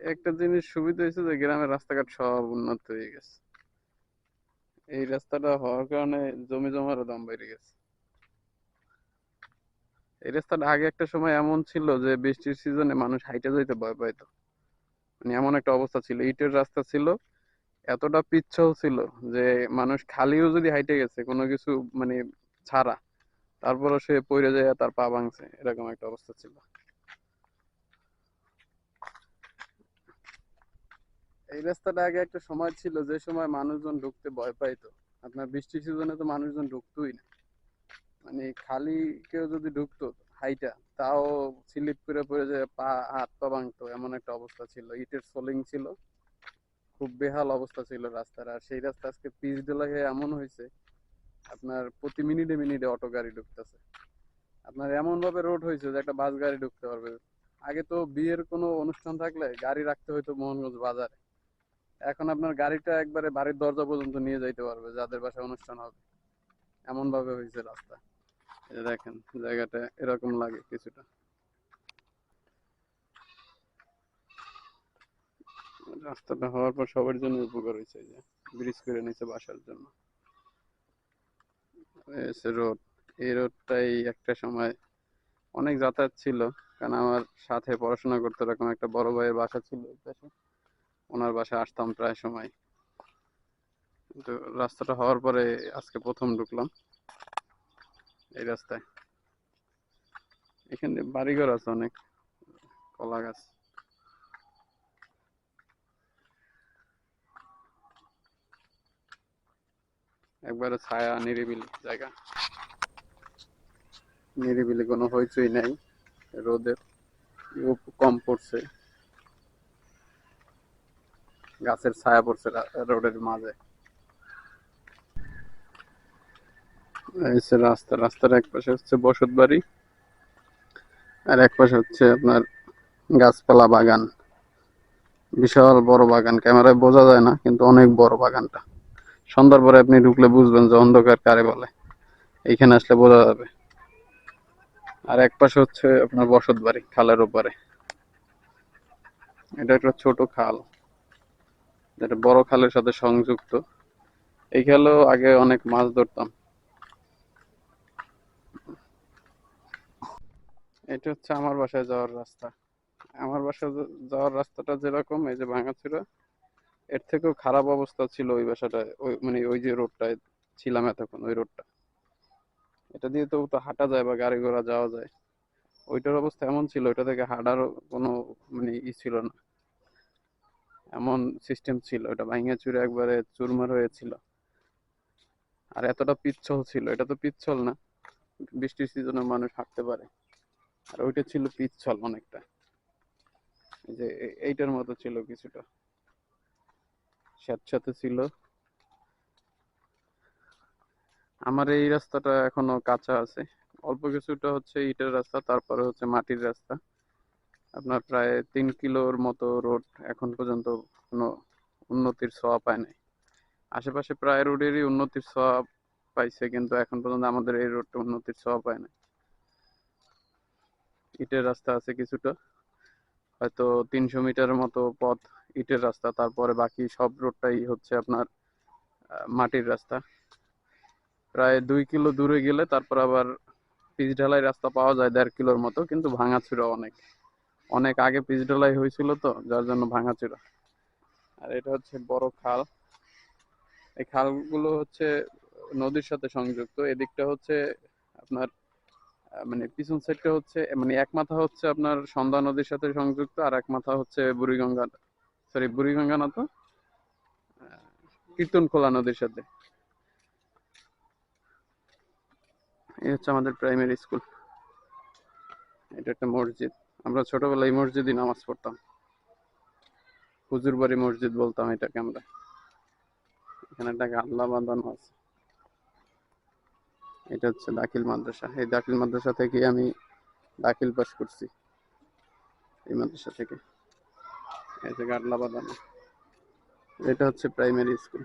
একটা জিনিস সুবিধা হয়েছে যে গ্রামের রাস্তাঘাট সব উন্নত হয়ে গেছে। এই রাস্তাটা হওয়ার কারণে জমি জমারও দাম বেড়ে গেছে। এই রাস্তাটা আগে একটা সময় এমন ছিল যে বৃষ্টির সিজনে মানুষ হাইটে যাইতে ভয় পাইতো। মানে এমন একটা অবস্থা ছিল, ইটের রাস্তা ছিল, এতটা পিচ্ছিল ছিল যে মানুষ খালিও যদি হাইটে গেছে, কোনো কিছু মানে ছাড়া, তারপরও সে পড়ে যায় তার পা ভাঙছে, এরকম একটা অবস্থা ছিল। এই রাস্তাটা আগে একটা সময় ছিল, যে সময় মানুষজন ঢুকতে ভয় পাইতো। আপনার বৃষ্টির সিজনে তো মানুষজন ঢুকতোই না। মানে খালি কেউ যদি ঢুকতো হাইটা, তাও স্লিপ করে পড়ে যায়, পা, হাত পা ভাঙতো, এমন একটা অবস্থা ছিল। ইটের সোলিং ছিল। খুব বেহাল অবস্থা ছিল রাস্তার। আর সেই রাস্তা আজকে পিচ ঢালাই হয়ে এমন হয়েছে, আপনার প্রতি মিনিটে মিনিটে অটো গাড়ি ঢুকতেছে। আপনার এমন ভাবে রোড হয়েছে যে একটা বাস গাড়ি ঢুকতে পারবে। আগে তো বিয়ের কোনো অনুষ্ঠান থাকলে গাড়ি রাখতে হইতো মোহনগঞ্জ বাজারে। এখন আপনার গাড়িটা একবারে বাড়ির দরজা পর্যন্ত নিয়ে যাইতে পারবে, যাদের বাসায় অনুষ্ঠান হবে। এমন ভাবে হয়েছে রাস্তা। দেখেন, জায়গাটা এরকম লাগে কিছুটা। রাস্তাটা হওয়ার পর সবার জন্য উপকার হয়েছে যে ব্রিজ করে নিচে বাসার জন্য। রোড, এই রোডটাই একটা সময় অনেক যাতায়াত ছিল, কারণ আমার সাথে পড়াশোনা করতে এরকম একটা বড় ভাইয়ের বাসা ছিল ওনার বাসায় আসতাম প্রায় সময়। কিন্তু রাস্তাটা হওয়ার পরে আজকে প্রথম ঢুকলাম এই রাস্তায়। এখানে বাড়িঘর আছে অনেক, কলা গাছ। একবারে ছায়া, নিরিবিলি জায়গা। নিরিবিলি কোনো হইচই নাই, রোদের কম পড়ছে। গাছের ছায়া পড়ছে রোডের মাঝে। রাস্তা, রাস্তার এক পাশে হচ্ছে বসত বাড়ি আর এক পাশে হচ্ছে আপনার গাছপালা বাগান। বিশাল বড় বাগান, ক্যামেরায় বোঝা যায় না, কিন্তু অনেক বড় বাগানটা। সন্ধ্যার পরে আপনি ঢুকলে বুঝবেন যে অন্ধকার কারে বলে। এইখানে আসলে বোঝা যাবে। আর এক পাশে হচ্ছে আপনার বসত বাড়ি, খালের ওপারে। এটা একটা ছোট খাল। যেটা বড় খালের সাথে সংযুক্ত। এই খালেও আগে অনেক মাছ ধরতাম। এটা হচ্ছে আমার বাসায় যাওয়ার রাস্তা। আমার বাসায় যাওয়ার রাস্তাটা যেরকম, এই যে ভাঙা ছিল এর থেকেও খারাপ অবস্থা ছিল ওই বাসাটায়, ওই মানে ওই যে রোডটায় ছিলাম এতক্ষণ, ওই রোডটা। এটা দিয়ে তো তো হাঁটা যায় বা গাড়ি ঘোড়া যাওয়া যায়। ওইটার অবস্থা এমন ছিল, ওইটা থেকে হাঁটারও কোনো মানে ই ছিল না। এমন সিস্টেম ছিল, এটা ভাঙা চুরে একবারে চুরমার হয়েছিল। আর এতটা পিচ্ছল ছিল, এটা তো পিচ্ছল না, বৃষ্টির সিজনে মানুষ হাঁটতে পারে। আর ওইটা ছিল পিচ্ছল অনেকটা। যে এইটার মতো ছিল কিছুটা। স্যাঁতস্যাঁতে ছিল। আমার এই রাস্তাটা এখনও কাঁচা আছে। অল্প কিছুটা হচ্ছে ইটের রাস্তা, তারপরে হচ্ছে মাটির রাস্তা। আপনার প্রায় তিন কিলোর মতো রোড এখন পর্যন্ত কোনো উন্নতির ছোঁয়া পায় নাই। আশেপাশে প্রায় রোডেরই উন্নতির ছোঁয়া পাইছে, কিন্তু এখন পর্যন্ত আমাদের এই রোডটা উন্নতির ছোঁয়া পায় নাই। ইটের রাস্তা আছে কিছুটা, হয়তো তিনশো মিটারের মতো পথ ইটের রাস্তা, তারপরে বাকি সব রোডটাই হচ্ছে আপনার মাটির রাস্তা। প্রায় দুই কিলো দূরে গেলে তারপর আবার পিচ ঢালাই রাস্তা পাওয়া যায় দেড় কিলোর মতো, কিন্তু ভাঙাচুরা অনেক। অনেক আগে পিচ ঢালাই হয়েছিল তো, যার জন্য ভাঙাচুরা আর এটা হচ্ছে বড় খাল। এই খালগুলো হচ্ছে নদীর সাথে সংযুক্ত। এদিকটা হচ্ছে আপনার মানে পিছন সাইডটা হচ্ছে মানে এক মাথা হচ্ছে আপনার সন্ধ্যা নদীর সাথে সংযুক্ত আর এক মাথা হচ্ছে বুড়িগঙ্গা সরি বুড়িগঙ্গা না তো? কীর্তনখোলা নদীর সাথে। এই হচ্ছে আমাদের প্রাইমারি স্কুল এটা একটা মসজিদ। আমরা ছোটবেলায় মসজিদে নামাজ পড়তাম। হুজুর বাড়ি মসজিদ বলতাম এটাকে আমরা। এখানে একটা গাল্লা বাঁধানো আছে। এটা হচ্ছে দাখিল মাদ্রাসা। এই দাখিল মাদ্রাসা থেকে আমি দাখিল পাস করছি। এই মাদ্রাসা থেকে। এই যে গাডলা বাঁধানো। এটা হচ্ছে প্রাইমারি স্কুল